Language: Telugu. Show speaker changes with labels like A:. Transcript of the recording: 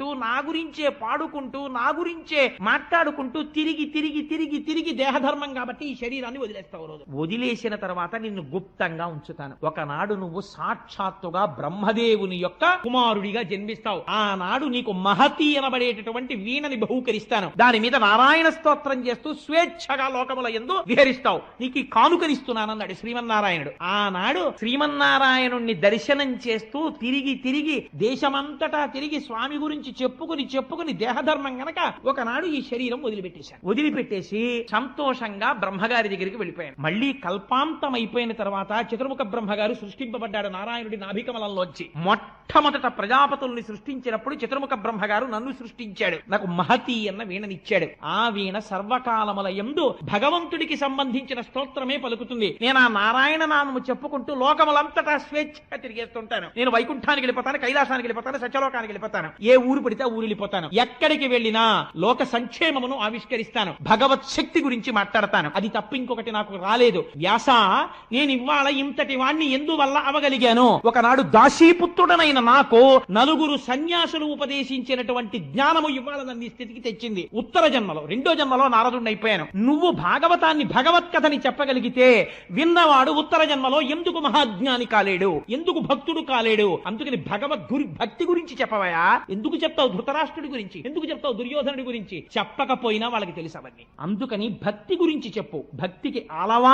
A: పాడుకుంటూ నా గురించే పాడుకుంటూ నా గురించే మాట్లాడుకుంటూ తిరిగి తిరిగి తిరిగి తిరిగి దేహధర్మం కాబట్టి ఈ శరీరాన్ని వదిలేస్తావు రోజు. వదిలేసిన తర్వాత నిన్ను గుప్తంగా ఉంచుతాను. ఒకనాడు నువ్వు సాక్షాత్తుగా బ్రహ్మదేవుని యొక్క కుమారుడిగా జన్మిస్తావు. ఆనాడు నీకు మహతి అనబడేటటువంటి వీణని బహుకరిస్తాను. దాని మీద నారాయణ స్తోత్రం చేస్తూ స్వేచ్ఛగా లోకముల ఎందు విహరిస్తావు. నీకు ఈ కానుకనిస్తున్నానన్నాడు శ్రీమన్నారాయణుడు. ఆనాడు శ్రీమన్నారాయణుణ్ణి దర్శనం చేస్తూ తిరిగి తిరిగి దేశమంతటా తిరిగి స్వామి గురించి చెప్పుకుని చెప్పుకుని దేహధర్మం గనక ఒకనాడు ఈ శరీరం వదిలిపెట్టేశాను. వదిలిపెట్టేసి సంతోషంగా బ్రహ్మగారి దగ్గరికి వెళ్ళిపోయాను. మళ్ళీ కల్పాంతం అయిపోయిన తర్వాత చతుర్ముఖ బ్రహ్మగారు సృష్టింపబడ్డాడు నారాయణుడి నాభికమలంలోంచి. మొట్టమొదట ప్రజాపతుల్ని సృష్టించినప్పుడు చతుర్ముఖ బ్రహ్మగారు నన్ను సృష్టించాడు. నాకు మహతి అన్న వీణనిచ్చాడు. ఆ వీణ సర్వకాలముల ఎందు భగవంతుడికి సంబంధించిన స్తోత్రమే పలుకుతుంది. నేను ఆ నారాయణ నామము చెప్పుకుంటూ లోకములంతటా స్వేచ్ఛగా తిరిగేస్తుంటాను. నేను వైకుంఠానికి వెళ్ళిపోతాను కైలాసానికి వెళ్ళిపోతాను సత్యలోకానికి వెళ్ళిపోతాను. ఏ ఊరు పడితే ఆ ఊరు వెళ్ళిపోతాను. ఎక్కడికి వెళ్ళినా లోక సంక్షేమమును ఆవిష్కరిస్తాను. భగవత్ శక్తి గురించి మాట్లాడతాను. అది తప్ప ఇంకొకటి నాకు రాలేదు. వ్యాస నేను ఇవాళ ఇంతటి వాణ్ణి ఎందువల్ల అవగలిగాను? ఒకనాడు దాసీపుత్రుడనైన నాకు నలుగురు సన్యాసులు ఉపదేశించినటువంటి జ్ఞానము ఇవాళ నన్ను స్థితికి తెచ్చింది. ఉత్తర జన్మలో రెండో జన్మలో నారదుడిని అయిపోయాను నువ్వు భాగవతాన్ని భగవత్ కథని చెప్పగలిగితే విన్నవాడు ఉత్తర జన్మలో ఎందుకు మహాజ్ఞాని కాలేడు? ఎందుకు భక్తుడు కాలేడు? అందుకని భగవత్ గురి భక్తి గురించి చెప్పవయా? ఎందుకు చెప్తావు ధృతరాష్ట్రుడి గురించి? ఎందుకు చెప్తావు దుర్యోధనుడి గురించి? చెప్పకపోయినా వాళ్ళకి తెలుసు అవన్నీ. అందుకని భక్తి గురించి చెప్పు. భక్తికి అలవా